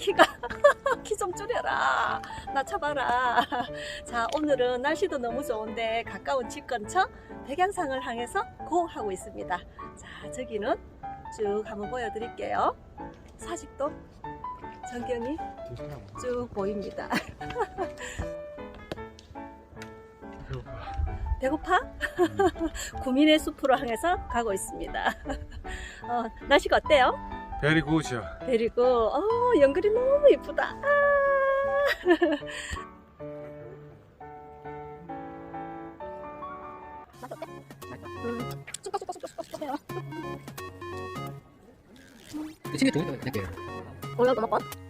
키가 키 좀 줄여라. 나 잡아라. 자, 오늘은 날씨도 너무 좋은데 가까운 집 근처 백양상을 향해서 고하고 있습니다. 자, 저기는 쭉 한번 보여드릴게요. 사직도 전경이 쭉 보입니다. 배고파? 구민의 숲으로 향해서 가고 있습니다. 어, 날씨가 어때요? 베리 굿이요. 그리고 어, 연글이 너무 예쁘다. 쑥쑥쑥쑥쑥쑥해요. 친구 동의 할게요. 올려 넘어가. 너무